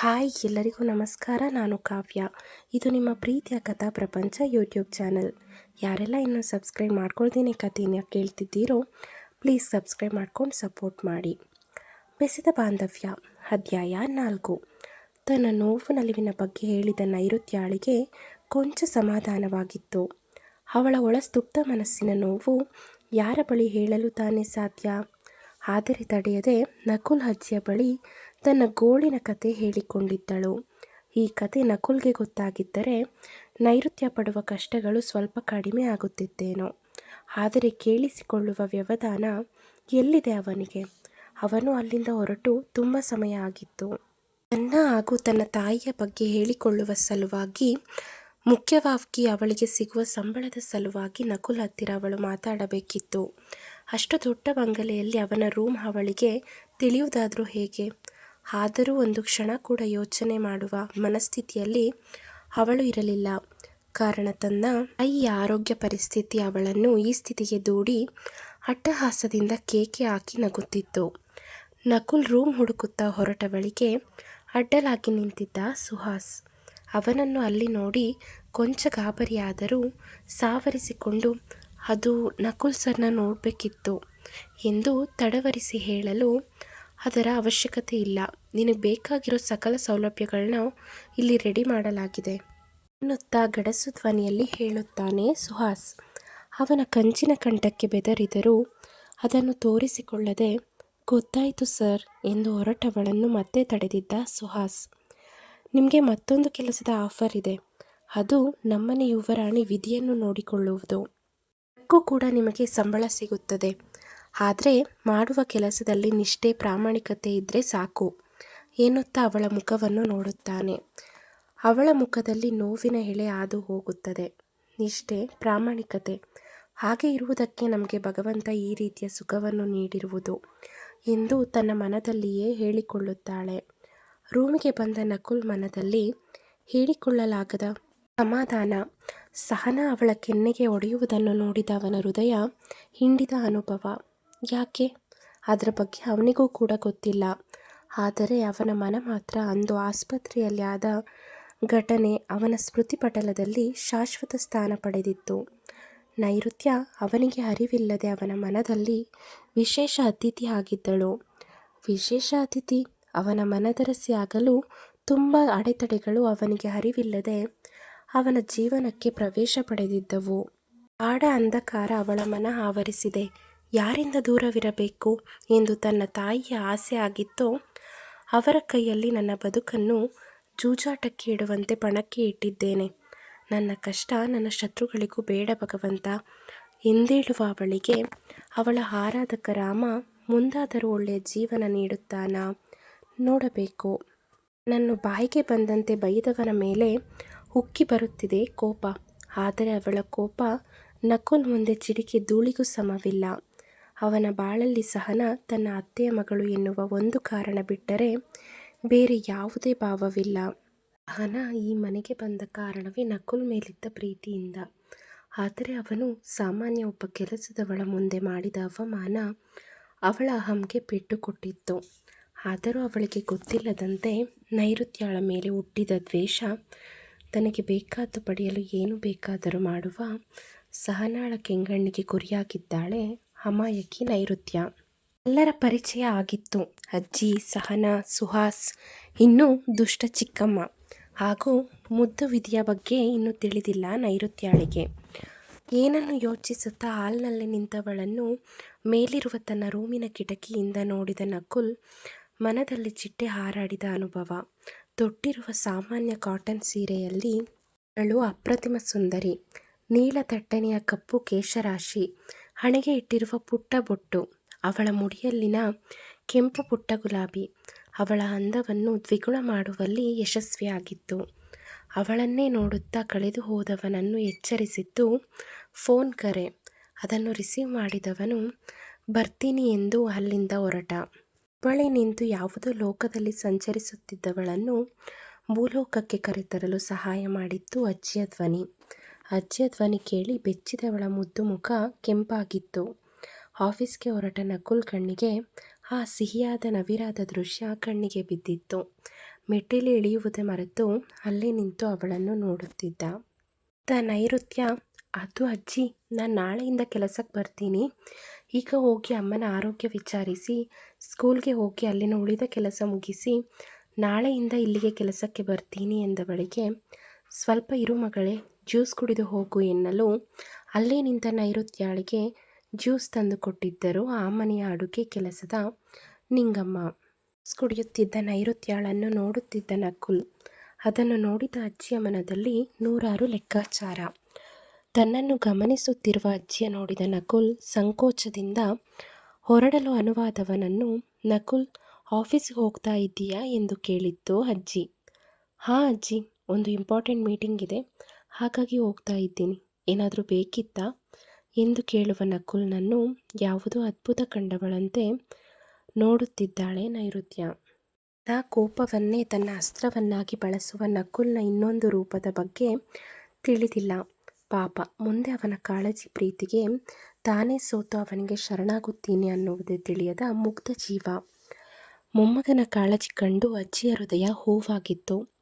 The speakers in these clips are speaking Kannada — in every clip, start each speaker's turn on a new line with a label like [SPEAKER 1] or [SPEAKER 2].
[SPEAKER 1] ಹಾಯ್, ಎಲ್ಲರಿಗೂ ನಮಸ್ಕಾರ. ನಾನು ಕಾವ್ಯ. ಇದು ನಿಮ್ಮ ಪ್ರೀತಿಯ ಕಥಾ ಪ್ರಪಂಚ ಯೂಟ್ಯೂಬ್ ಚಾನಲ್. ಯಾರೆಲ್ಲ ಇನ್ನೂ ಸಬ್ಸ್ಕ್ರೈಬ್ ಮಾಡ್ಕೊಳ್ತೀನಿ ಕಥೆನ ಕೇಳ್ತಿದ್ದೀರೋ, ಪ್ಲೀಸ್ ಸಬ್ಸ್ಕ್ರೈಬ್ ಮಾಡ್ಕೊಂಡು ಸಪೋರ್ಟ್ ಮಾಡಿ. ಬೆಸಿದ ಬಾಂಧವ್ಯ, ಅಧ್ಯಾಯ ನಾಲ್ಕು. ತನ್ನ ನೋವು ನಲಿವಿನ ಬಗ್ಗೆ ಹೇಳಿದ ನೈಋತ್ಯಾಳಿಗೆ ಕೊಂಚ ಸಮಾಧಾನವಾಗಿತ್ತು. ಅವಳ ಒಳಸ್ತುಪ್ತ ಮನಸ್ಸಿನ ನೋವು ಯಾರ ಬಳಿ ಹೇಳಲು ತಾನೇ ಸಾಧ್ಯ? ಆದರೆ ತಡೆಯದೆ ನಕುಲ್ ಅಜ್ಜಿಯ ಬಳಿ ತನ್ನ ಗೋಳಿನ ಕತೆ ಹೇಳಿಕೊಂಡಿದ್ದಳು. ಈ ಕತೆ ನಕುಲ್ಗೆ ಗೊತ್ತಾಗಿದ್ದರೆ ನೈಋತ್ಯ ಪಡುವ ಕಷ್ಟಗಳು ಸ್ವಲ್ಪ ಕಡಿಮೆ ಆಗುತ್ತಿದ್ದೇನೋ ಆದರೆ ಕೇಳಿಸಿಕೊಳ್ಳುವ ವ್ಯವಧಾನ ಎಲ್ಲಿದೆ ಅವನಿಗೆ? ಅವನು ಅಲ್ಲಿಂದ ಹೊರಟು ತುಂಬ ಸಮಯ ಆಗಿತ್ತು. ತನ್ನ ಹಾಗೂ ತನ್ನ ತಾಯಿಯ ಬಗ್ಗೆ ಹೇಳಿಕೊಳ್ಳುವ ಸಲುವಾಗಿ, ಮುಖ್ಯವಾಗಿ ಅವಳಿಗೆ ಸಿಗುವ ಸಂಬಳದ ಸಲುವಾಗಿ ನಕುಲ್ ಹತ್ತಿರ ಅವಳು ಮಾತಾಡಬೇಕಿತ್ತು. ಅಷ್ಟು ದೊಡ್ಡ ಬಂಗಲೆಯಲ್ಲಿ ಅವನ ರೂಮ್ ಅವಳಿಗೆ ತಿಳಿಯುವುದಾದರೂ ಹೇಗೆ? ಆದರೂ ಒಂದು ಕ್ಷಣ ಕೂಡ ಯೋಚನೆ ಮಾಡುವ ಮನಸ್ಥಿತಿಯಲ್ಲಿ ಅವಳು ಇರಲಿಲ್ಲ. ಕಾರಣ ತನ್ನ ತಾಯಿಯ ಆರೋಗ್ಯ ಪರಿಸ್ಥಿತಿ ಅವಳನ್ನು ಈ ಸ್ಥಿತಿಗೆ ದೂಡಿ ಅಟ್ಟಹಾಸದಿಂದ ಕೇಕೆ ಹಾಕಿ ನಗುತ್ತಿತ್ತು. ನಕುಲ್ ರೂಮ್ ಹುಡುಕುತ್ತಾ ಹೊರಟ ಬಳಿಕೆ ಅಡ್ಡಲಾಗಿ ನಿಂತಿದ್ದ ಸುಹಾಸ್. ಅವನನ್ನು ಅಲ್ಲಿ ನೋಡಿ ಕೊಂಚ ಗಾಬರಿಯಾದರೂ ಸಾವರಿಸಿಕೊಂಡು, ಅದು ನಕುಲ್ ಸರ್ನ ನೋಡಬೇಕಿತ್ತು ಎಂದು ತಡವರಿಸಿ ಹೇಳಲು ಅದರ ಅವಶ್ಯಕತೆ ಇಲ್ಲ. ನಿನಗೆ ಬೇಕಾಗಿರೋ ಸಕಲ ಸೌಲಭ್ಯಗಳನ್ನ ಇಲ್ಲಿ ರೆಡಿ ಮಾಡಲಾಗಿದೆ. ಎನ್ನುತ್ತಾ ಗಡಸು ಧ್ವನಿಯಲ್ಲಿ ಹೇಳುತ್ತಾನೆ ಸುಹಾಸ್. ಅವನ ಕಂಚಿನ ಕಂಠಕ್ಕೆ ಬೆದರಿದರೂ ಅದನ್ನು ತೋರಿಸಿಕೊಳ್ಳದೆ, ಗೊತ್ತಾಯಿತು ಸರ್ ಎಂದು ಹೊರಟವಳನ್ನು ಮತ್ತೆ ತಡೆದಿದ್ದ ಸುಹಾಸ್. ನಿಮಗೆ ಮತ್ತೊಂದು ಕೆಲಸದ ಆಫರ್ ಇದೆ. ಅದು ನಮ್ಮನೆ ಯುವರಾಣಿ ವಿಧಿಯನ್ನು ನೋಡಿಕೊಳ್ಳುವುದು. ಕೂಡ ನಿಮಗೆ ಸಂಬಳ ಸಿಗುತ್ತದೆ. ಆದರೆ ಮಾಡುವ ಕೆಲಸದಲ್ಲಿ ನಿಷ್ಠೆ, ಪ್ರಾಮಾಣಿಕತೆ ಇದ್ದರೆ ಸಾಕು ಎನ್ನುತ್ತಾ ಅವಳ ಮುಖವನ್ನು ನೋಡುತ್ತಾನೆ. ಅವಳ ಮುಖದಲ್ಲಿ ನೋವಿನ ಎಳೆ ಹಾದು ಹೋಗುತ್ತದೆ. ನಿಷ್ಠೆ, ಪ್ರಾಮಾಣಿಕತೆ ಹಾಗೆ ಇರುವುದಕ್ಕೆ ನಮಗೆ ಭಗವಂತ ಈ ರೀತಿಯ ಸುಖವನ್ನು ನೀಡಿರುವುದು ಎಂದು ತನ್ನ ಮನದಲ್ಲಿಯೇ ಹೇಳಿಕೊಳ್ಳುತ್ತಾಳೆ. ರೂಮಿಗೆ ಬಂದ ನಕುಲ್ ಮನದಲ್ಲಿ ಹೇಳಿಕೊಳ್ಳಲಾಗದ ಸಮಾಧಾನ, ಸಹನ ಅವಳ ಕೆನ್ನೆಗೆ ಒಡೆಯುವುದನ್ನು ನೋಡಿದ ಅವನ ಹೃದಯ ಹಿಂಡಿದ ಅನುಭವ. ಯಾಕೆ? ಅದರ ಬಗ್ಗೆ ಅವನಿಗೂ ಕೂಡ ಗೊತ್ತಿಲ್ಲ. ಆದರೆ ಅವನ ಮನ ಮಾತ್ರ ಅಂದು ಆಸ್ಪತ್ರೆಯಲ್ಲಿ ಆದ ಘಟನೆ ಅವನ ಸ್ಮೃತಿಪಟಲದಲ್ಲಿ ಶಾಶ್ವತ ಸ್ಥಾನ ಪಡೆದಿತ್ತು. ನೈಋತ್ಯ ಅವನಿಗೆ ಅರಿವಿಲ್ಲದೆ ಅವನ ಮನದಲ್ಲಿ ವಿಶೇಷ ಅತಿಥಿ ಆಗಿದ್ದಳು. ವಿಶೇಷ ಅತಿಥಿ ಅವನ ಮನದರಸಿ ಆಗಲು ತುಂಬ ಅಡೆತಡೆಗಳು ಅವನಿಗೆ ಅರಿವಿಲ್ಲದೆ ಅವನ ಜೀವನಕ್ಕೆ ಪ್ರವೇಶ ಪಡೆದಿದ್ದವು. ಆಡ ಅಂಧಕಾರ ಅವಳ ಮನ ಆವರಿಸಿದೆ. ಯಾರಿಂದ ದೂರವಿರಬೇಕು ಎಂದು ತನ್ನ ತಾಯಿಯ ಆಸೆ ಆಗಿತ್ತೋ, ಅವರ ಕೈಯಲ್ಲಿ ನನ್ನ ಬದುಕನ್ನು ಜೂಜಾಟಕ್ಕೆ ಇಡುವಂತೆ ಪಣಕ್ಕೆ ಇಟ್ಟಿದ್ದೇನೆ. ನನ್ನ ಕಷ್ಟ ನನ್ನ ಶತ್ರುಗಳಿಗೂ ಬೇಡ ಭಗವಂತ. ಎಂದೇಳುವ ಅವಳಿಗೆ, ಅವಳ ಆರಾಧಕ ರಾಮ ಮುಂದಾದರೂ ಒಳ್ಳೆಯ ಜೀವನ ನೀಡುತ್ತಾನಾ? ನೋಡಬೇಕು. ನನ್ನ ಬಾಯಿಗೆ ಬಂದಂತೆ ಬೈದವನ ಮೇಲೆ ಉಕ್ಕಿ ಬರುತ್ತಿದೆ ಕೋಪ. ಆದರೆ ಅವಳ ಕೋಪ ನಕುಲ್ ಮುಂದೆ ಚಿಡಿಕೆ ಧೂಳಿಗೂ ಸಮವಿಲ್ಲ. ಅವನ ಬಾಳಲ್ಲಿ ಸಹನ ತನ್ನ ಅತ್ತೆಯ ಮಗಳು ಎನ್ನುವ ಒಂದು ಕಾರಣ ಬಿಟ್ಟರೆ ಬೇರೆ ಯಾವುದೇ ಭಾವವಿಲ್ಲ. ಸಹನ ಈ ಮನೆಗೆ ಬಂದ ಕಾರಣವೇ ನಕುಲ್ ಮೇಲಿದ್ದ ಪ್ರೀತಿಯಿಂದ. ಆದರೆ ಅವನು ಸಾಮಾನ್ಯ ಒಬ್ಬ ಕೆಲಸದವಳ ಮುಂದೆ ಮಾಡಿದ ಅವಮಾನ ಅವಳ ಅಹಂಗೆ ಪೆಟ್ಟು ಕೊಟ್ಟಿತ್ತು. ಆದರೂ ಅವಳಿಗೆ ಗೊತ್ತಿಲ್ಲದಂತೆ ನೈಋತ್ಯಳ ಮೇಲೆ ಹುಟ್ಟಿದ ದ್ವೇಷ ತನಗೆ ಬೇಕಾದ ಪಡೆಯಲು ಏನು ಬೇಕಾದರೂ ಮಾಡುವ ಸಹನಾಳ ಕೆಂಗಣ್ಣಿಗೆ ಗುರಿಯಾಗಿದ್ದಾಳೆ. ಅಮಾಯಕಿ ನೈಋತ್ಯ. ಎಲ್ಲರ ಪರಿಚಯ ಆಗಿತ್ತು. ಅಜ್ಜಿ, ಸಹನಾ, ಸುಹಾಸ್, ಇನ್ನು ದುಷ್ಟ ಚಿಕ್ಕಮ್ಮ. ಹಾಗೂ ಮುದ್ದು ವಿಧಿಯ ಬಗ್ಗೆ ಇನ್ನೂ ತಿಳಿದಿಲ್ಲ ನೈಋತ್ಯಾಳಿಗೆ. ಏನನ್ನು ಯೋಚಿಸುತ್ತಾ ಹಾಲ್ನಲ್ಲಿ ನಿಂತವಳನ್ನು ಮೇಲಿರುವ ತನ್ನ ರೂಮಿನ ಕಿಟಕಿಯಿಂದ ನೋಡಿದ ನಕುಲ್ ಮನದಲ್ಲಿ ಚಿಟ್ಟೆ ಹಾರಾಡಿದ ಅನುಭವ. ತೊಟ್ಟಿರುವ ಸಾಮಾನ್ಯ ಕಾಟನ್ ಸೀರೆಯಲ್ಲಿ ಅಳು ಅಪ್ರತಿಮ ಸುಂದರಿ. ನೀಲ ತಟ್ಟನೆಯ ಕಪ್ಪು ಕೇಶರಾಶಿ. ಹಣೆಗೆ ಇಟ್ಟಿರುವ ಪುಟ್ಟ ಬೊಟ್ಟು, ಅವಳ ಮುಡಿಯಲ್ಲಿನ ಕೆಂಪು ಪುಟ್ಟ ಗುಲಾಬಿ, ಅವಳ ಅಂದವನ್ನು ದ್ವಿಗುಣ ಮಾಡುವಲ್ಲಿ ಯಶಸ್ವಿಯಾಗಿತ್ತು. ಅವಳನ್ನೇ ನೋಡುತ್ತಾ ಕಳೆದು ಹೋದವನನ್ನು ಎಚ್ಚರಿಸಿದ್ದು, ಫೋನ್ ಕರೆ, ಅದನ್ನು ರಿಸೀವ್ ಮಾಡಿದವನು, ಬರ್ತೀನಿ ಎಂದು ಅಲ್ಲಿಂದ ಹೊರಟ. ಬಳಿ ನಿಂತು ಯಾವುದೋ ಲೋಕದಲ್ಲಿ ಸಂಚರಿಸುತ್ತಿದ್ದವಳನ್ನು ಭೂಲೋಕಕ್ಕೆ ಕರೆತರಲು ಸಹಾಯ ಮಾಡಿದ್ದು ಅಜ್ಜಿಯ ಧ್ವನಿ. ಅಜ್ಜಿಯ ಧ್ವನಿ ಕೇಳಿ ಬೆಚ್ಚಿದವಳ ಮುದ್ದು ಮುಖ ಕೆಂಪಾಗಿತ್ತು. ಆಫೀಸ್ಗೆ ಹೊರಟ ನಕುಲ್ ಕಣ್ಣಿಗೆ ಆ ಸಿಹಿಯಾದ ನವಿರಾದ ದೃಶ್ಯ ಕಣ್ಣಿಗೆ ಬಿದ್ದಿತ್ತು. ಮೆಟ್ಟಿಲು ಇಳಿಯುವುದೇ ಮರೆತು ಅಲ್ಲೇ ನಿಂತು ಅವಳನ್ನು ನೋಡುತ್ತಿದ್ದ. ತ ನೈಋತ್ಯ, ಅದು ಅಜ್ಜಿ, ನಾನು ನಾಳೆಯಿಂದ ಕೆಲಸಕ್ಕೆ ಬರ್ತೀನಿ. ಈಗ ಹೋಗಿ ಅಮ್ಮನ ಆರೋಗ್ಯ ವಿಚಾರಿಸಿ, ಸ್ಕೂಲ್ಗೆ ಹೋಗಿ ಅಲ್ಲಿನ ಉಳಿದ ಕೆಲಸ ಮುಗಿಸಿ, ನಾಳೆಯಿಂದ ಇಲ್ಲಿಗೆ ಕೆಲಸಕ್ಕೆ ಬರ್ತೀನಿ ಎಂದವಳಿಗೆ, ಸ್ವಲ್ಪ ಇರು ಮಗಳೇ ಜ್ಯೂಸ್ ಕುಡಿದು ಹೋಗು ಎನ್ನಲು ಅಲ್ಲೇ ನಿಂತ ನೈಋತ್ಯಾಳಿಗೆ ಜ್ಯೂಸ್ ತಂದು ಕೊಟ್ಟಿದ್ದರು ಆ ಮನೆಯ ಅಡುಗೆ ಕೆಲಸದ ನಿಂಗಮ್ಮ. ಕುಡಿಯುತ್ತಿದ್ದ ನೈಋತ್ಯಾಳನ್ನು ನೋಡುತ್ತಿದ್ದ ನಕುಲ್, ಅದನ್ನು ನೋಡಿದ ಅಜ್ಜಿಯ ಮನದಲ್ಲಿ ನೂರಾರು ಲೆಕ್ಕಾಚಾರ. ತನ್ನನ್ನು ಗಮನಿಸುತ್ತಿರುವ ಅಜ್ಜಿಯ ನೋಡಿದ ನಕುಲ್ ಸಂಕೋಚದಿಂದ ಹೊರಡಲು ಅನುವಾದವನನ್ನು, ನಕುಲ್, ಆಫೀಸ್ಗೆ ಹೋಗ್ತಾ ಇದ್ದೀಯಾ? ಎಂದು ಕೇಳಿತ್ತು ಅಜ್ಜಿ. ಹಾಂ ಅಜ್ಜಿ, ಒಂದು ಇಂಪಾರ್ಟೆಂಟ್ ಮೀಟಿಂಗ್ ಇದೆ. ಹಾಗಾಗಿ ಹೋಗ್ತಾ ಇದ್ದೀನಿ. ಏನಾದರೂ ಬೇಕಿತ್ತಾ? ಎಂದು ಕೇಳುವ ನಕುಲ್ನನ್ನು ಯಾವುದೋ ಅದ್ಭುತ ಕಂಡವಳಂತೆ ನೋಡುತ್ತಿದ್ದಾಳೆ ನೈಋತ್ಯ. ಆ ಕೋಪವನ್ನೇ ತನ್ನ ಅಸ್ತ್ರವನ್ನಾಗಿ ಬಳಸುವ ನಕುಲ್ನ ಇನ್ನೊಂದು ರೂಪದ ಬಗ್ಗೆ ತಿಳಿದಿಲ್ಲ. ಪಾಪ, ಮುಂದೆ ಅವನ ಕಾಳಜಿ ಪ್ರೀತಿಗೆ ತಾನೇ ಸೋತು ಅವನಿಗೆ ಶರಣಾಗುತ್ತೀನಿ ಅನ್ನುವುದೇ ತಿಳಿಯದ ಮುಗ್ಧ ಜೀವ. ಮೊಮ್ಮಗನ ಕಾಳಜಿ ಕಂಡು ಅಜ್ಜಿಯ ಹೃದಯ ಹೂವಾಗಿತ್ತು.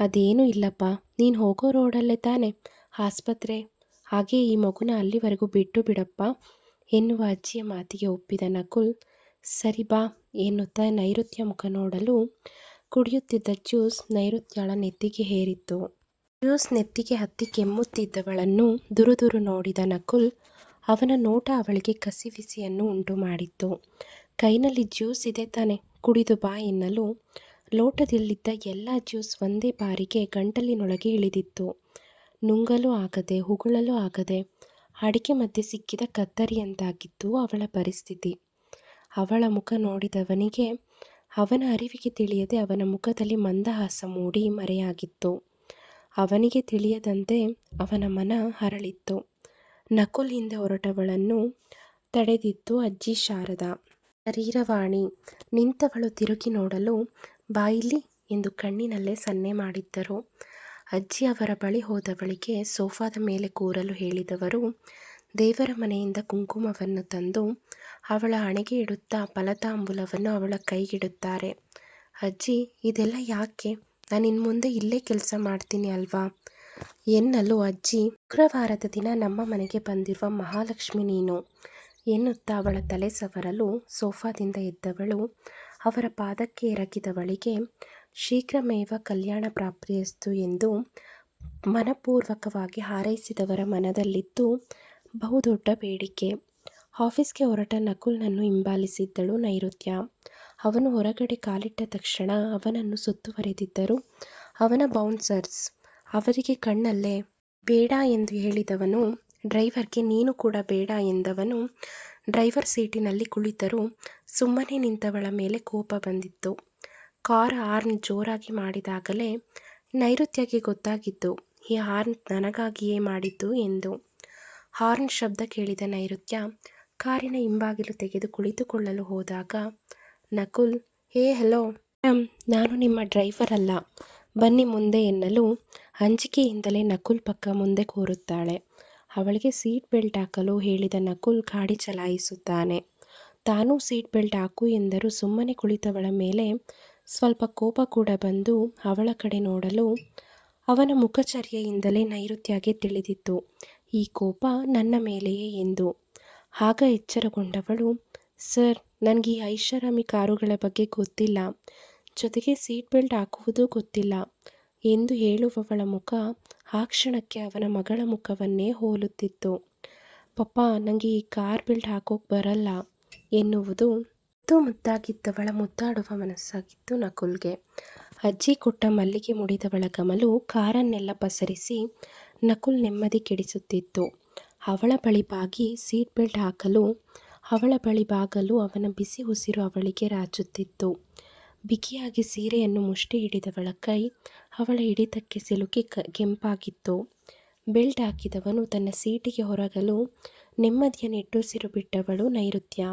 [SPEAKER 1] ಅದೇನೂ ಇಲ್ಲಪ್ಪ. ನೀನು ಹೋಗೋ ರೋಡಲ್ಲೇ ತಾನೆ. ಆಸ್ಪತ್ರೆ. ಹಾಗೆ ಈ ಮಗುನ ಅಲ್ಲಿವರೆಗೂ ಬಿಟ್ಟು ಬಿಡಪ್ಪ. ಎನ್ನುವ ಅಜ್ಜಿಯ ಮಾತಿಗೆ ಒಪ್ಪಿದ ನಕುಲ್, ಸರಿ ಬಾ, ಎನ್ನುತ್ತಾ ನೈಋತ್ಯ ಮುಖ ನೋಡಲು ಕುಡಿಯುತ್ತಿದ್ದ ಜ್ಯೂಸ್ ನೈಋತ್ಯಳ ನೆತ್ತಿಗೆ ಹೇರಿತ್ತು. ಜ್ಯೂಸ್ ನೆತ್ತಿಗೆ ಹತ್ತಿ ಕೆಮ್ಮುತ್ತಿದ್ದವಳನ್ನು ದುರುದುರು ನೋಡಿದ ನಕುಲ್, ಅವನ ನೋಟ ಅವಳಿಗೆ ಕಸಿವಿಸಿಯನ್ನು ಉಂಟು ಮಾಡಿತ್ತು ಕೈನಲ್ಲಿ ಜ್ಯೂಸ್ ಇದೆ ತಾನೆ, ಕುಡಿದು ಬಾ, ಎನ್ನಲು ಲೋಟದಲ್ಲಿದ್ದ ಎಲ್ಲ ಜ್ಯೂಸ್ ಒಂದೇ ಬಾರಿಗೆ ಗಂಟಲಿನೊಳಗೆ ಇಳಿದಿತ್ತು. ನುಂಗಲು ಆಗದೆ, ಉಗುಳಲು ಆಗದೆ ಅಡಿಕೆ ಮಧ್ಯೆ ಸಿಕ್ಕಿದ ಕತ್ತರಿಯಂತಾಗಿತ್ತು ಅವಳ ಪರಿಸ್ಥಿತಿ. ಅವಳ ಮುಖ ನೋಡಿದವನಿಗೆ ಅವನ ಅರಿವಿಗೆ ತಿಳಿಯದೆ ಅವನ ಮುಖದಲ್ಲಿ ಮಂದಹಾಸ ಮೂಡಿ ಮರೆಯಾಗಿತ್ತು. ಅವನಿಗೆ ತಿಳಿಯದಂತೆ ಅವನ ಮನ ಹರಳಿತ್ತು. ನಕುಲ್ ಹಿಂದೆ ಹೊರಟವಳನ್ನು ತಡೆದಿತ್ತು ಅಜ್ಜಿ ಶಾರದ. ಶರೀರವಾಣಿ ನಿಂತವಳು ತಿರುಗಿ ನೋಡಲು ಬಾಯಿಲಿ ಎಂದು ಕಣ್ಣಿನಲ್ಲೇ ಸನ್ನೆ ಮಾಡಿದ್ದರು. ಅಜ್ಜಿ ಅವರ ಬಳಿ ಹೋದವಳಿಗೆ ಸೋಫಾದ ಮೇಲೆ ಕೂರಲು ಹೇಳಿದವರು, ದೇವರ ಮನೆಯಿಂದ ಕುಂಕುಮವನ್ನು ತಂದು ಅವಳ ಹಣೆಗೆ ಇಡುತ್ತಾ ಫಲತಾಂಬೂಲವನ್ನು ಅವಳ ಕೈಗಿಡುತ್ತಾರೆ. ಅಜ್ಜಿ, ಇದೆಲ್ಲ ಯಾಕೆ? ನಾನು ಇನ್ನು ಮುಂದೆ ಇಲ್ಲೇ ಕೆಲಸ ಮಾಡ್ತೀನಿ ಅಲ್ವಾ? ಎನ್ನಲು ಅಜ್ಜಿ, ಶುಕ್ರವಾರದ ದಿನ ನಮ್ಮ ಮನೆಗೆ ಬಂದಿರುವ ಮಹಾಲಕ್ಷ್ಮಿ ನೀನು ಎನ್ನುತ್ತಾ ಅವಳ ತಲೆ ಸವರಲು ಸೋಫಾದಿಂದ ಎದ್ದವಳು. ಅವರ ಪಾದಕ್ಕೆ ಎರಗಿದವಳಿಗೆ ಶೀಘ್ರಮೇವ ಕಲ್ಯಾಣ ಪ್ರಾಪ್ತಿಯಸ್ತು ಎಂದು ಮನಪೂರ್ವಕವಾಗಿ ಹಾರೈಸಿದವರ ಮನದಲ್ಲಿದ್ದು ಬಹುದೊಡ್ಡ ಬೇಡಿಕೆ. ಆಫೀಸ್ಗೆ ಹೊರಟ ನಕುಲ್ನನ್ನು ಹಿಂಬಾಲಿಸಿದ್ದಳು ನೈಋತ್ಯ. ಅವನು ಹೊರಗಡೆ ಕಾಲಿಟ್ಟ ತಕ್ಷಣ ಅವನನ್ನು ಸುತ್ತುವರೆದಿದ್ದರು. ಅವನ ಬೌನ್ಸರ್ಸ್, ಅವರಿಗೆ ಕಣ್ಣಲ್ಲೇ, ಬೇಡ ಎಂದು ಹೇಳಿದವನು, ಡ್ರೈವರ್ಗೆ ನೀನು ಕೂಡ ಬೇಡ ಎಂದವನು ಡ್ರೈವರ್ ಸೀಟಿನಲ್ಲಿ ಕುಳಿತರು ಸುಮ್ಮನೆ ನಿಂತವಳ ಮೇಲೆ ಕೋಪ ಬಂದಿತ್ತು. ಕಾರ್ ಹಾರ್ನ್ ಜೋರಾಗಿ ಮಾಡಿದಾಗಲೇ ನೈಋತ್ಯಗೆ ಗೊತ್ತಾಗಿದ್ದು ಈ ಹಾರ್ನ್ ನನಗಾಗಿಯೇ ಮಾಡಿದ್ದು ಎಂದು. ಹಾರ್ನ್ ಶಬ್ದ ಕೇಳಿದ ನೈಋತ್ಯ ಕಾರಿನ ಹಿಂಬಾಗಿಲು ತೆಗೆದು ಕುಳಿತುಕೊಳ್ಳಲು ಹೋದಾಗ, ನಕುಲ್, ಹೇ, ಹಲೋ ಮೇಡಮ್ ನಾನು ನಿಮ್ಮ ಡ್ರೈವರ್ ಅಲ್ಲ. ಬನ್ನಿ ಮುಂದೆ ಎನ್ನಲು. ಅಂಜಿಕೆಯಿಂದಲೇ ನಕುಲ್ ಪಕ್ಕ ಮುಂದೆ ಕೂರುತ್ತಾಳೆ. ಅವಳಿಗೆ ಸೀಟ್ ಬೆಲ್ಟ್ ಹಾಕಲು ಹೇಳಿದ ನಕುಲ್ ಗಾಡಿ ಚಲಾಯಿಸುತ್ತಾನೆ. ತಾನೂ ಸೀಟ್ ಬೆಲ್ಟ್ ಹಾಕು ಎಂದರೂ. ಸುಮ್ಮನೆ ಕುಳಿತವಳ ಮೇಲೆ ಸ್ವಲ್ಪ ಕೋಪ ಕೂಡ ಬಂದು ಅವಳ ಕಡೆ ನೋಡಲು ಅವನ ಮುಖಚರ್ಯೆಯಿಂದಲೇ ನೈಋತ್ಯಗೆ ತಿಳಿದಿತ್ತು. ಈ ಕೋಪ ನನ್ನ ಮೇಲೆಯೇ ಎಂದು. ಆಗ ಎಚ್ಚರಗೊಂಡವಳು, ಸರ್, ನನಗೆ ಈ ಐಷಾರಾಮಿ ಕಾರುಗಳ ಬಗ್ಗೆ ಗೊತ್ತಿಲ್ಲ. ಜೊತೆಗೆ ಸೀಟ್ ಬೆಲ್ಟ್ ಹಾಕುವುದೂ ಗೊತ್ತಿಲ್ಲ ಎಂದು ಹೇಳುವವಳ ಮುಖ ಆ ಕ್ಷಣಕ್ಕೆ ಅವನ ಮಗಳ ಮುಖವನ್ನೇ ಹೋಲುತ್ತಿತ್ತು. ಪಪ್ಪ ನನಗೆ ಈ ಕಾರ್ ಬಿಲ್ಡ್ ಹಾಕೋಕೆ ಬರಲ್ಲ ಎನ್ನುವುದು ಮುದ್ದು ಮುದ್ದಾಗಿದ್ದವಳ ಮುದ್ದಾಡುವ ಮನಸ್ಸಾಗಿತ್ತು ನಕುಲ್ಗೆ. ಅಜ್ಜಿ ಕೊಟ್ಟ ಮಲ್ಲಿಗೆ ಮುಡಿದವಳ ಗಮಲು ಕಾರನ್ನೆಲ್ಲ ಪಸರಿಸಿ ನಕುಲ್ ನೆಮ್ಮದಿ ಕೆಡಿಸುತ್ತಿತ್ತು. ಅವಳ ಬಳಿ ಬಾಗಿ ಸೀಟ್ ಬೆಲ್ಟ್ ಹಾಕಲು, ಅವಳ ಬಳಿ ಬಾಗಲು ಅವನ ಬಿಸಿ ಉಸಿರು ಅವಳಿಗೆ ರಾಚುತ್ತಿತ್ತು. ಬಿಗಿಯಾಗಿ ಸೀರೆಯನ್ನು ಮುಷ್ಟಿ ಹಿಡಿದವಳ ಕೈ ಅವಳ ಹಿಡಿತಕ್ಕೆ ಸಿಲುಕಿ ಕ, ಕೆಂಪಾಗಿತ್ತು. ಬೆಲ್ಟ್ ಹಾಕಿದವನು ತನ್ನ ಸೀಟಿಗೆ ಹೊರಗಲು ನೆಮ್ಮದಿಯ ನೆಟ್ಟುಸಿರು ಬಿಟ್ಟವಳು ನೈಋತ್ಯ.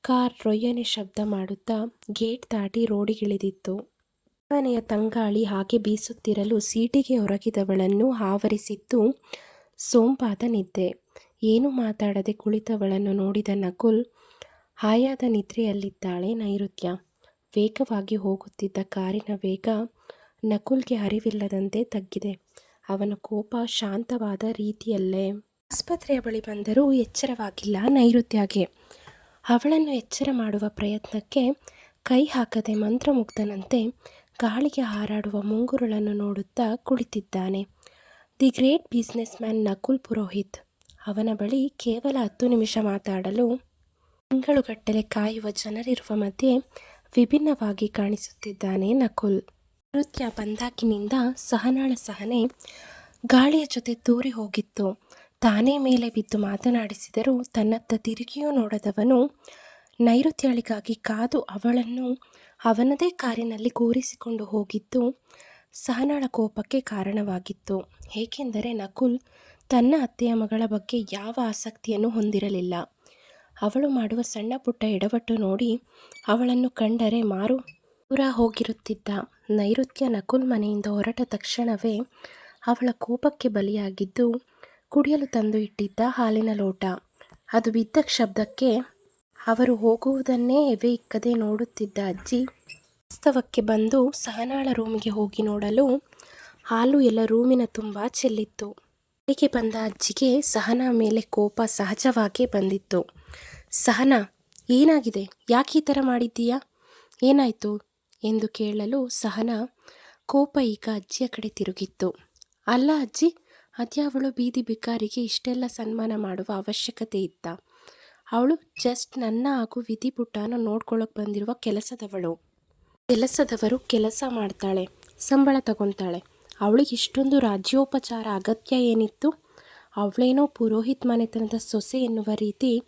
[SPEAKER 1] ಕಾರ್ ರೊಯ್ಯನೆ ಶಬ್ದ ಮಾಡುತ್ತಾ ಗೇಟ್ ದಾಟಿ ರೋಡಿಗಿಳಿದಿತ್ತು. ಮನೆಯ ತಂಗಾಳಿ ಹಾಗೆ ಬೀಸುತ್ತಿರಲು ಸೀಟಿಗೆ ಹೊರಗಿದವಳನ್ನು ಆವರಿಸಿದ್ದು ಸೋಂಪಾದ ನಿದ್ದೆ. ಏನು ಮಾತಾಡದೆ ಕುಳಿತವಳನ್ನು ನೋಡಿದ ನಕುಲ್, ಹಾಯಾದ ನಿದ್ರೆಯಲ್ಲಿದ್ದಾಳೆ ನೈಋತ್ಯ. ವೇಗವಾಗಿ ಹೋಗುತ್ತಿದ್ದ ಕಾರಿನ ವೇಗ ನಕುಲ್ಗೆ ಅರಿವಿಲ್ಲದಂತೆ ತಗ್ಗಿದೆ. ಅವನ ಕೋಪ ಶಾಂತವಾದ ರೀತಿಯಲ್ಲೇ ಆಸ್ಪತ್ರೆಯ ಬಳಿ ಬಂದರೂ ಎಚ್ಚರವಾಗಿಲ್ಲ ನೈಋತ್ಯಗೆ. ಅವಳನ್ನು ಎಚ್ಚರ ಮಾಡುವ ಪ್ರಯತ್ನಕ್ಕೆ ಕೈ ಹಾಕದೆ ಮಂತ್ರಮುಗ್ಧನಂತೆ ಗಾಳಿಗೆ ಹಾರಾಡುವ ಮುಂಗುರುಳನ್ನು ನೋಡುತ್ತಾ ಕುಳಿತಿದ್ದಾನೆ. The great businessman Nakul Purohit ಅವನ ಬಳಿ ಕೇವಲ ಹತ್ತು ನಿಮಿಷ ಮಾತಾಡಲು ತಿಂಗಳುಗಟ್ಟಲೆ ಕಾಯುವ ಜನರಿರುವ ಮಧ್ಯೆ ವಿಭಿನ್ನವಾಗಿ ಕಾಣಿಸುತ್ತಿದ್ದಾನೆ ನಕುಲ್. ನೃತ್ಯ ಬಂದಾಕಿನಿಂದ ಸಹನಾಳ ಸಹನೆ ಗಾಳಿಯ ಜೊತೆ ತೂರಿ ಹೋಗಿತ್ತು. ತಾನೇ ಮೇಲೆ ಬಿದ್ದು ಮಾತನಾಡಿಸಿದರೂ ತನ್ನತ್ತ ತಿರುಗಿಯೂ ನೋಡದವನು ನೈಋತ್ಯಳಿಗಾಗಿ ಕಾದು ಅವಳನ್ನು ಅವನದೇ ಕಾರಿನಲ್ಲಿ ಕೂರಿಸಿಕೊಂಡು ಹೋಗಿದ್ದು ಸಹನಾಳ ಕೋಪಕ್ಕೆ ಕಾರಣವಾಗಿತ್ತು. ಏಕೆಂದರೆ ನಕುಲ್ ತನ್ನ ಅತ್ತೆಯ ಮಗಳ ಬಗ್ಗೆ ಯಾವ ಆಸಕ್ತಿಯನ್ನು ಹೊಂದಿರಲಿಲ್ಲ. ಅವಳು ಮಾಡುವ ಸಣ್ಣ ಪುಟ್ಟ ಎಡವಟ್ಟು ನೋಡಿ ಅವಳನ್ನು ಕಂಡರೆ ಮಾರು ದೂರ ಹೋಗಿರುತ್ತಿದ್ದ ನೈಋತ್ಯ ನಕುಲ್ ಮನೆಯಿಂದ ಹೊರಟ ತಕ್ಷಣವೇ ಅವಳ ಕೋಪಕ್ಕೆ ಬಲಿಯಾಗಿದ್ದು ಕುಡಿಯಲು ತಂದು ಇಟ್ಟಿದ್ದ ಹಾಲಿನ ಲೋಟ. ಅದು ಬಿದ್ದ ಶಬ್ದಕ್ಕೆ ಅವರು ಹೋಗುವುದನ್ನೇ ಎವೆ ಇಕ್ಕದೆ ನೋಡುತ್ತಿದ್ದ ಅಜ್ಜಿ ವಾಸ್ತವಕ್ಕೆ ಬಂದು ಸಹನಾಳ ರೂಮಿಗೆ ಹೋಗಿ ನೋಡಲು ಹಾಲು ಎಲ್ಲ ರೂಮಿನ ತುಂಬ ಚೆಲ್ಲಿತ್ತು. ಅಲ್ಲಿಗೆ ಬಂದ ಅಜ್ಜಿಗೆ ಸಹನಾ ಮೇಲೆ ಕೋಪ ಸಹಜವಾಗಿ ಬಂದಿತ್ತು. ಸಹನಾ, ಏನಾಗಿದೆ? ಯಾಕೆ ಈ ಥರ ಮಾಡಿದ್ದೀಯಾ? ಏನಾಯಿತು? ಎಂದು ಕೇಳಲು ಸಹನಾ ಕೋಪ ಈಗ ಅಜ್ಜಿಯ ಕಡೆ ತಿರುಗಿತ್ತು. ಅಲ್ಲ ಅಜ್ಜಿ ಅದ್ಯಾವಳು ಬೀದಿ ಬಿಕಾರಿಗೆ ಇಷ್ಟೆಲ್ಲ ಸನ್ಮಾನ ಮಾಡುವ ಅವಶ್ಯಕತೆ ಇತ್ತ. ಅವಳು ಜಸ್ಟ್ ನನ್ನ ಹಾಗೂ ವಿಧಿ ಪುಟ್ಟನ ನೋಡ್ಕೊಳ್ಳೋಕೆ ಬಂದಿರುವ ಕೆಲಸದವಳು. ಕೆಲಸದವರು ಕೆಲಸ ಮಾಡ್ತಾಳೆ, ಸಂಬಳ ತಗೊತಾಳೆ. ಅವಳಿಗೆ ಇಷ್ಟೊಂದು ರಾಜ್ಯೋಪಚಾರ ಅಗತ್ಯ ಏನಿತ್ತು? ಅವಳೇನೋ ಪುರೋಹಿತ್ ಮನೆತನದ ಸೊಸೆ ಎನ್ನುವ ರೀತಿ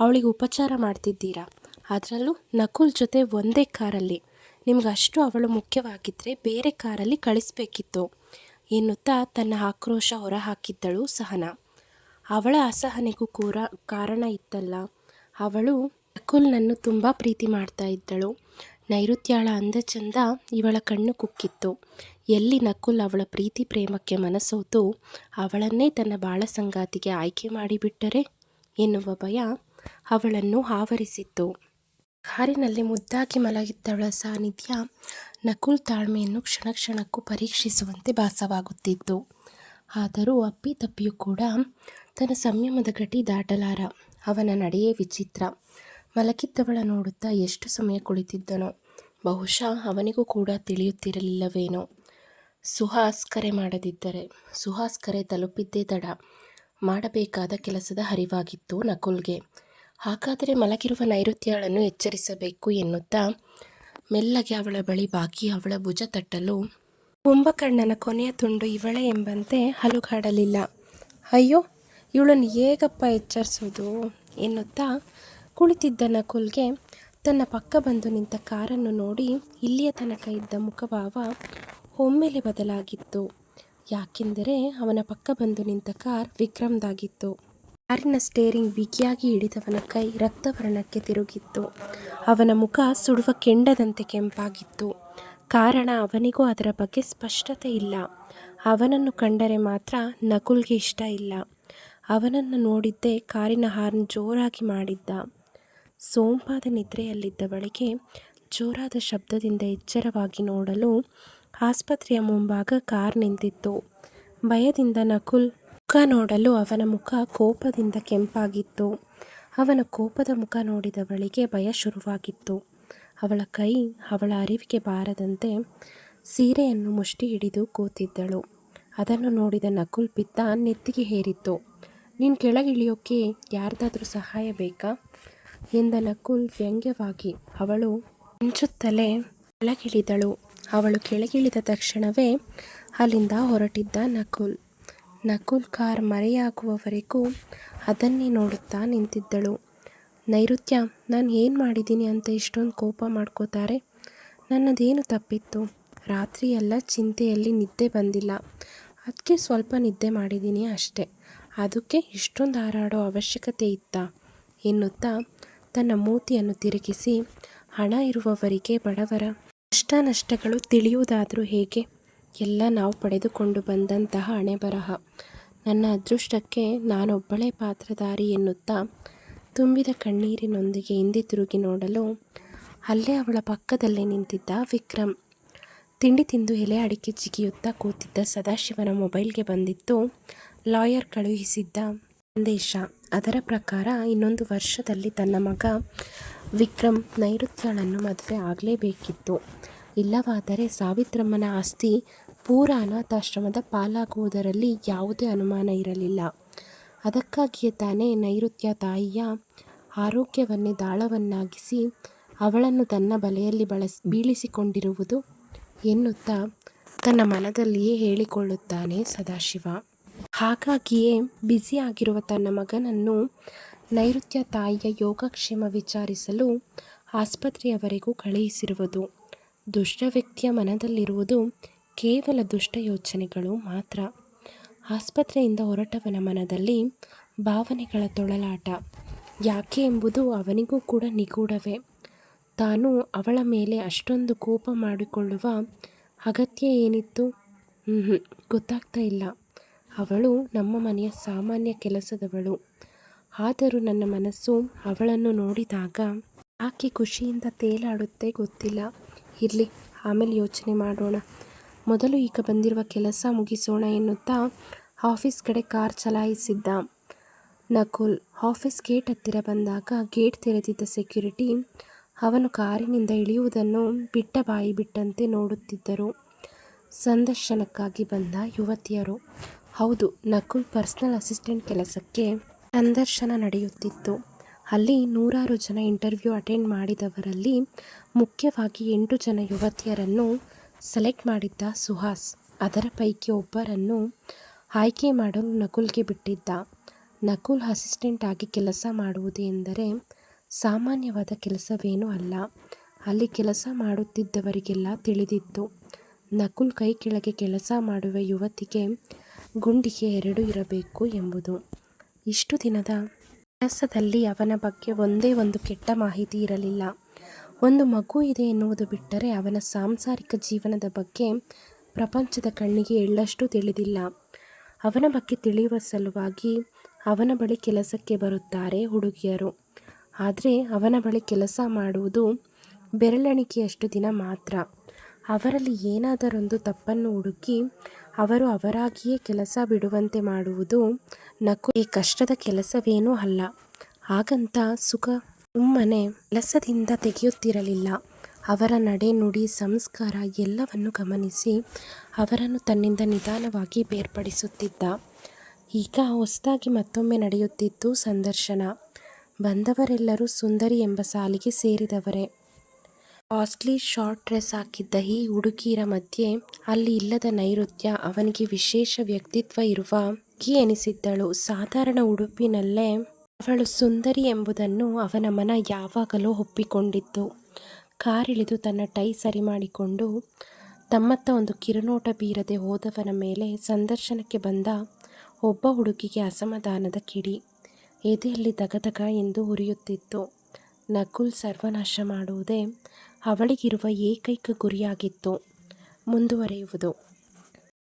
[SPEAKER 1] ಅವಳಿಗೆ ಉಪಚಾರ ಮಾಡ್ತಿದ್ದೀರಾ. ಅದರಲ್ಲೂ ನಕುಲ್ ಜೊತೆ ಒಂದೇ ಕಾರಲ್ಲಿ. ನಿಮ್ಗೆ ಅಷ್ಟು ಅವಳು ಮುಖ್ಯವಾಗಿದ್ದರೆ ಬೇರೆ ಕಾರಲ್ಲಿ ಕಳಿಸ್ಬೇಕಿತ್ತು ಎನ್ನುತ್ತಾ ತನ್ನ ಆಕ್ರೋಶ ಹೊರಹಾಕಿದ್ದಳು ಸಹನಾ. ಅವಳ ಅಸಹನೆಗೂ ಕೂರ ಕಾರಣ ಇತ್ತಲ್ಲ. ಅವಳು ನಕುಲ್ನನ್ನು ತುಂಬ ಪ್ರೀತಿ ಮಾಡ್ತಾ ಇದ್ದಳು. ನೈಋತ್ಯಾಳ ಅಂದ ಚಂದ ಇವಳ ಕಣ್ಣು ಕುಕ್ಕಿತ್ತು. ಎಲ್ಲಿ ನಕುಲ್ ಅವಳ ಪ್ರೀತಿ, ಪ್ರೇಮಕ್ಕೆ ಮನಸೋತು, ಅವಳನ್ನೇ ತನ್ನ ಬಾಳ ಸಂಗಾತಿಗೆ ಆಯ್ಕೆ ಮಾಡಿಬಿಟ್ಟರೆ ಎನ್ನುವ ಭಯ ಅವಳನ್ನು ಆವರಿಸಿತ್ತು. ಕಾರಿನಲ್ಲಿ ಮುದ್ದಾಗಿ ಮಲಗಿದ್ದವಳ ಸಾನ್ನಿಧ್ಯ ನಕುಲ್ ತಾಳ್ಮೆಯನ್ನು ಕ್ಷಣ ಕ್ಷಣಕ್ಕೂ ಪರೀಕ್ಷಿಸುವಂತೆ ಭಾಸವಾಗುತ್ತಿತ್ತು. ಆದರೂ ಅಪ್ಪಿ ತಪ್ಪಿಯೂ ಕೂಡ ತನ್ನ ಸಂಯಮದ ಗಟಿ ದಾಟಲಾರ. ಅವನ ನಡೆಯೇ ವಿಚಿತ್ರ. ಮಲಗಿದ್ದವಳ ನೋಡುತ್ತಾ ಎಷ್ಟು ಸಮಯ ಕುಳಿತಿದ್ದನೋ, ಬಹುಶಃ ಅವನಿಗೂ ಕೂಡ ತಿಳಿಯುತ್ತಿರಲಿಲ್ಲವೇನೋ. ಸುಹಾಸ್ ಕರೆ ಮಾಡದಿದ್ದರೆ ಸುಹಾಸ್ ಕರೆ ತಲುಪಿದ್ದೇ ತಡ. ಮಾಡಬೇಕಾದ ಕೆಲಸದ ಹರಿವಾಗಿತ್ತು ನಕುಲ್ಗೆ. ಹಾಗಾದರೆ ಮಲಗಿರುವ ನೈಋತ್ಯಳನ್ನು ಎಚ್ಚರಿಸಬೇಕು ಎನ್ನುತ್ತಾ, ಮೆಲ್ಲಗೆ ಅವಳ ಬಳಿ ಬಾಕಿ ಅವಳ ಭುಜ ತಟ್ಟಲು, ಕುಂಭಕರ್ಣನ ಕೊನೆಯ ತುಂಡು ಇವಳೆ ಎಂಬಂತೆ ಹಲುಗಾಡಲಿಲ್ಲ. ಅಯ್ಯೋ, ಇವಳನ್ನು ಹೇಗಪ್ಪ ಎಚ್ಚರಿಸೋದು ಎನ್ನುತ್ತಾ ಕುಳಿತಿದ್ದ ನಕುಲ್ಗೆ, ತನ್ನ ಪಕ್ಕ ಬಂದು ನಿಂತ ಕಾರನ್ನು ನೋಡಿ ಇಲ್ಲಿಯ ತನಕ ಇದ್ದ ಮುಖಭಾವ ಒಮ್ಮೆಲೆ ಬದಲಾಗಿತ್ತು. ಯಾಕೆಂದರೆ ಅವನ ಪಕ್ಕ ಬಂದು ನಿಂತ ಕಾರ್ ವಿಕ್ರಮ್ದಾಗಿತ್ತು. ಕಾರಿನ ಸ್ಟೇರಿಂಗ್ ಬಿಗಿಯಾಗಿ ಹಿಡಿದವನ ಕೈ ರಕ್ತವರ್ಣಕ್ಕೆ ತಿರುಗಿತ್ತು. ಅವನ ಮುಖ ಸುಡುವ ಕೆಂಡದಂತೆ ಕೆಂಪಾಗಿತ್ತು. ಕಾರಣ ಅವನಿಗೂ ಅದರ ಬಗ್ಗೆ ಸ್ಪಷ್ಟತೆ ಇಲ್ಲ. ಅವನನ್ನು ಕಂಡರೆ ಮಾತ್ರ ನಕುಲ್ಗೆ ಇಷ್ಟ ಇಲ್ಲ. ಅವನನ್ನು ನೋಡಿದ್ದೇ ಕಾರಿನ ಹಾರ್ನ್ ಜೋರಾಗಿ ಮಾಡಿದ್ದ. ಸೋಂಪಾದ ನಿದ್ರೆಯಲ್ಲಿದ್ದವಳಿಗೆ ಜೋರಾದ ಶಬ್ದದಿಂದ ಎಚ್ಚರವಾಗಿ ನೋಡಲು ಆಸ್ಪತ್ರೆಯ ಮುಂಭಾಗ ಕಾರ್ ನಿಂತಿತ್ತು. ಭಯದಿಂದ ನಕುಲ್ ಮುಖ ನೋಡಲು ಅವನ ಮುಖ ಕೋಪದಿಂದ ಕೆಂಪಾಗಿತ್ತು. ಅವನ ಕೋಪದ ಮುಖ ನೋಡಿದವಳಿಗೆ ಭಯ ಶುರುವಾಗಿತ್ತು. ಅವಳ ಕೈ ಅವಳ ಅರಿವಿಗೆ ಬಾರದಂತೆ ಸೀರೆಯನ್ನು ಮುಷ್ಟಿ ಹಿಡಿದು ಕೂತಿದ್ದಳು. ಅದನ್ನು ನೋಡಿದ ನಕುಲ್ ಪಿತ್ತ ನೆತ್ತಿಗೆ ಹೇರಿತ್ತು. ನೀನು ಕೆಳಗಿಳಿಯೋಕ್ಕೆ ಯಾರ್ದಾದರೂ ಸಹಾಯ ಬೇಕಾ? ಎಂದ ನಕುಲ್ ವ್ಯಂಗ್ಯವಾಗಿ. ಅವಳು ಹಂಚುತ್ತಲೇ ಕೆಳಗಿಳಿದಳು. ಅವಳು ಕೆಳಗಿಳಿದ ತಕ್ಷಣವೇ ಅಲ್ಲಿಂದ ಹೊರಟಿದ್ದ ನಕುಲ್. ನಕುಲ್ ಕಾರ್ ಮರೆಯಾಗುವವರೆಗೂ ಅದನ್ನೇ ನೋಡುತ್ತಾ ನಿಂತಿದ್ದಳು. ನೈಋತ್ಯ, ನಾನು ಏನು ಮಾಡಿದ್ದೀನಿ ಅಂತ ಇಷ್ಟೊಂದು ಕೋಪ ಮಾಡ್ಕೋತಾರೆ? ನನ್ನದೇನು ತಪ್ಪಿತ್ತು? ರಾತ್ರಿ ಎಲ್ಲ ಚಿಂತೆಯಲ್ಲಿ ನಿದ್ದೆ ಬಂದಿಲ್ಲ. ಅದಕ್ಕೆ ಸ್ವಲ್ಪ ನಿದ್ದೆ ಮಾಡಿದ್ದೀನಿ ಅಷ್ಟೆ. ಅದಕ್ಕೆ ಇಷ್ಟೊಂದು ಹಾರಾಡೋ ಅವಶ್ಯಕತೆ ಇತ್ತ? ಎನ್ನುತ್ತಾ ತನ್ನ ಮೂತಿಯನ್ನು ತಿರುಗಿಸಿ, ಹಣ ಇರುವವರಿಗೆ ಬಡವರ ಕಷ್ಟ ನಷ್ಟಗಳು ತಿಳಿಯುವುದಾದರೂ ಹೇಗೆ? ಎಲ್ಲ ನಾವು ಪಡೆದುಕೊಂಡು ಬಂದಂತಹ ಹಣೆಬರಹ. ನನ್ನ ಅದೃಷ್ಟಕ್ಕೆ ನಾನೊಬ್ಬಳೇ ಪಾತ್ರಧಾರಿ ಎನ್ನುತ್ತಾ ತುಂಬಿದ ಕಣ್ಣೀರಿನೊಂದಿಗೆ ಹಿಂದೆ ತಿರುಗಿ ನೋಡಲು ಅಲ್ಲೇ ಅವಳ ಪಕ್ಕದಲ್ಲೇ ನಿಂತಿದ್ದ ವಿಕ್ರಮ್. ತಿಂಡಿ ತಿಂದು ಎಲೆ ಅಡಿಕೆ ಜಿಗಿಯುತ್ತಾ ಕೂತಿದ್ದ ಸದಾಶಿವನ ಮೊಬೈಲ್ಗೆ ಬಂದಿತ್ತು ಲಾಯರ್ ಕಳುಹಿಸಿದ್ದ ಸಂದೇಶ. ಅದರ ಪ್ರಕಾರ ಇನ್ನೊಂದು ವರ್ಷದಲ್ಲಿ ತನ್ನ ಮಗ ವಿಕ್ರಮ್ ನೈಋತ್ಯಳನ್ನು ಮದುವೆ ಆಗಲೇಬೇಕಿತ್ತು. ಇಲ್ಲವಾದರೆ ಸಾವಿತ್ರಮ್ಮನ ಆಸ್ತಿ ಪೂರ ಅನಾಥಾಶ್ರಮದ ಪಾಲಾಗುವುದರಲ್ಲಿ ಯಾವುದೇ ಅನುಮಾನ ಇರಲಿಲ್ಲ. ಅದಕ್ಕಾಗಿಯೇ ತಾನೇ ನೈಋತ್ಯ ತಾಯಿಯ ಆರೋಗ್ಯವನ್ನೇ ದಾಳವನ್ನಾಗಿಸಿ ಅವಳನ್ನು ತನ್ನ ಬಲೆಯಲ್ಲಿ ಬಳಸಿ, ಬೀಳಿಸಿಕೊಂಡಿರುವುದು ಎನ್ನುತ್ತಾ ತನ್ನ ಮನದಲ್ಲಿಯೇ ಹೇಳಿಕೊಳ್ಳುತ್ತಾನೆ ಸದಾಶಿವ. ಹಾಗಾಗಿಯೇ ಬ್ಯುಸಿಯಾಗಿರುವ ತನ್ನ ಮಗನನ್ನು ನೈಋತ್ಯ ತಾಯಿಯ ಯೋಗಕ್ಷೇಮ ವಿಚಾರಿಸಲು ಆಸ್ಪತ್ರೆಯವರೆಗೂ ಕಳುಹಿಸಿರುವುದು. ದುಷ್ಟ ವ್ಯಕ್ತಿಯ ಮನದಲ್ಲಿರುವುದು ಕೇವಲ ದುಷ್ಟ ಯೋಚನೆಗಳು ಮಾತ್ರ. ಆಸ್ಪತ್ರೆಯಿಂದ ಹೊರಟವನ ಮನದಲ್ಲಿ ಭಾವನೆಗಳ ತೊಳಲಾಟ. ಯಾಕೆ ಎಂಬುದು ಅವನಿಗೂ ಕೂಡ ನಿಗೂಢವೇ. ತಾನು ಅವಳ ಮೇಲೆ ಅಷ್ಟೊಂದು ಕೋಪ ಮಾಡಿಕೊಳ್ಳುವ ಅಗತ್ಯ ಏನಿತ್ತು? ಗೊತ್ತಾಗ್ತಾ ಇಲ್ಲ. ಅವಳು ನಮ್ಮ ಮನೆಯ ಸಾಮಾನ್ಯ ಕೆಲಸದವಳು. ಆದರೂ ನನ್ನ ಮನಸ್ಸು ಅವಳನ್ನು ನೋಡಿದಾಗ ಆಕೆ ಖುಷಿಯಿಂದ ತೇಲಾಡುತ್ತೆ ಗೊತ್ತಿಲ್ಲ. ಇರಲಿ, ಆಮೇಲೆ ಯೋಚನೆ ಮಾಡೋಣ. ಮೊದಲು ಈಗ ಬಂದಿರುವ ಕೆಲಸ ಮುಗಿಸೋಣ ಎನ್ನುತ್ತಾ ಆಫೀಸ್ ಕಡೆ ಕಾರ್ ಚಲಾಯಿಸಿದ್ದ. ನಕುಲ್ ಆಫೀಸ್ ಗೇಟ್ ಹತ್ತಿರ ಬಂದಾಗ ಗೇಟ್ ತೆರೆದಿದ್ದ ಸೆಕ್ಯೂರಿಟಿ ಅವನು ಕಾರಿನಿಂದ ಇಳಿಯುವುದನ್ನು ಬಿಟ್ಟ ಬಾಯಿ ಬಿಟ್ಟಂತೆ ನೋಡುತ್ತಿದ್ದರು. ಸಂದರ್ಶನಕ್ಕಾಗಿ ಬಂದ ಯುವತಿಯರು, ಹೌದು, ನಕುಲ್ ಪರ್ಸ್ನಲ್ ಅಸಿಸ್ಟೆಂಟ್ ಕೆಲಸಕ್ಕೆ ಸಂದರ್ಶನ ನಡೆಯುತ್ತಿತ್ತು. ಅಲ್ಲಿ ನೂರಾರು ಜನ ಇಂಟರ್ವ್ಯೂ ಅಟೆಂಡ್ ಮಾಡಿದವರಲ್ಲಿ ಮುಖ್ಯವಾಗಿ ಎಂಟು ಜನ ಯುವತಿಯರನ್ನು ಸೆಲೆಕ್ಟ್ ಮಾಡಿದ್ದ ಸುಹಾಸ್. ಅದರ ಪೈಕಿ ಒಬ್ಬರನ್ನು ಆಯ್ಕೆ ಮಾಡಲು ನಕುಲ್ಗೆ ಬಿಟ್ಟಿದ್ದ. ನಕುಲ್ ಅಸಿಸ್ಟೆಂಟ್ ಆಗಿ ಕೆಲಸ ಮಾಡುವುದು ಎಂದರೆ ಸಾಮಾನ್ಯವಾದ ಕೆಲಸವೇನೂ ಅಲ್ಲ. ಅಲ್ಲಿ ಕೆಲಸ ಮಾಡುತ್ತಿದ್ದವರಿಗೆಲ್ಲ ತಿಳಿದಿತ್ತು. ನಕುಲ್ ಕೈ ಕೆಳಗೆ ಕೆಲಸ ಮಾಡುವ ಯುವತಿಗೆ ಗುಂಡಿಗೆ ಎರಡು ಇರಬೇಕು ಎಂಬುದು. ಇಷ್ಟು ದಿನದ ಕೆಲಸದಲ್ಲಿ ಅವನ ಬಗ್ಗೆ ಒಂದೇ ಒಂದು ಕೆಟ್ಟ ಮಾಹಿತಿ ಇರಲಿಲ್ಲ. ಒಂದು ಮಗು ಇದೆ ಎನ್ನುವುದು ಬಿಟ್ಟರೆ ಅವನ ಸಾಂಸಾರಿಕ ಜೀವನದ ಬಗ್ಗೆ ಪ್ರಪಂಚದ ಕಣ್ಣಿಗೆ ಎಳ್ಳಷ್ಟು ತಿಳಿದಿಲ್ಲ. ಅವನ ಬಗ್ಗೆ ತಿಳಿಯುವ ಸಲುವಾಗಿ ಅವನ ಬಳಿ ಕೆಲಸಕ್ಕೆ ಬರುತ್ತಾರೆ ಹುಡುಗಿಯರು. ಆದರೆ ಅವನ ಬಳಿ ಕೆಲಸ ಮಾಡುವುದು ಬೆರಳೆಣಿಕೆಯಷ್ಟು ದಿನ ಮಾತ್ರ. ಅವರಲ್ಲಿ ಏನಾದರೊಂದು ತಪ್ಪನ್ನು ಹುಡುಕಿ ಅವರು ಅವರಾಗಿಯೇ ಕೆಲಸ ಬಿಡುವಂತೆ ಮಾಡುವುದು ನಕು ಈ ಕಷ್ಟದ ಕೆಲಸವೇನೂ ಅಲ್ಲ. ಹಾಗಂತ ಸುಖ ಸುಮ್ಮನೆ ಕೆಲಸದಿಂದ ತೆಗೆಯುತ್ತಿರಲಿಲ್ಲ. ಅವರ ನಡೆ ನುಡಿ ಸಂಸ್ಕಾರ ಎಲ್ಲವನ್ನು ಗಮನಿಸಿ ಅವರನ್ನು ತನ್ನಿಂದ ನಿಧಾನವಾಗಿ ಬೇರ್ಪಡಿಸುತ್ತಿದ್ದ. ಈಗ ಹೊಸದಾಗಿ ಮತ್ತೊಮ್ಮೆ ನಡೆಯುತ್ತಿತ್ತು ಸಂದರ್ಶನ. ಬಂದವರೆಲ್ಲರೂ ಸುಂದರಿ ಎಂಬ ಸಾಲಿಗೆ ಸೇರಿದವರೇ. ಕಾಸ್ಟ್ಲಿ ಶಾರ್ಟ್ ಡ್ರೆಸ್ ಹಾಕಿದ್ದ ಈ ಹುಡುಗಿಯರ ಮಧ್ಯೆ ಅಲ್ಲಿ ಇಲ್ಲದ ನೈಋತ್ಯ ಅವನಿಗೆ ವಿಶೇಷ ವ್ಯಕ್ತಿತ್ವ ಇರುವ ಕಿ ಎನಿಸಿದ್ದಳು. ಸಾಧಾರಣ ಉಡುಪಿನಲ್ಲೇ ಅವಳು ಸುಂದರಿ ಎಂಬುದನ್ನು ಅವನ ಮನ ಯಾವಾಗಲೂ ಒಪ್ಪಿಕೊಂಡಿತ್ತು. ಕಾರಿಳಿದು ತನ್ನ ಟೈ ಸರಿ ಮಾಡಿಕೊಂಡು ತಮ್ಮತ್ತ ಒಂದು ಕಿರುನೋಟ ಬೀರದೆ ಹೋದವನ ಮೇಲೆ ಸಂದರ್ಶನಕ್ಕೆ ಬಂದ ಒಬ್ಬ ಹುಡುಗಿಗೆ ಅಸಮಾಧಾನದ ಕಿಡಿ. ಎದೆಯಲ್ಲಿ ದಗದಗ ಎಂದು ಉರಿಯುತ್ತಿತ್ತು. ನಕುಲ್ ಸರ್ವನಾಶ ಮಾಡುವುದೇ ಅವಳಿಗಿರುವ ಏಕೈಕ ಗುರಿಯಾಗಿತ್ತು ಮುಂದುವರೆಯುವುದು.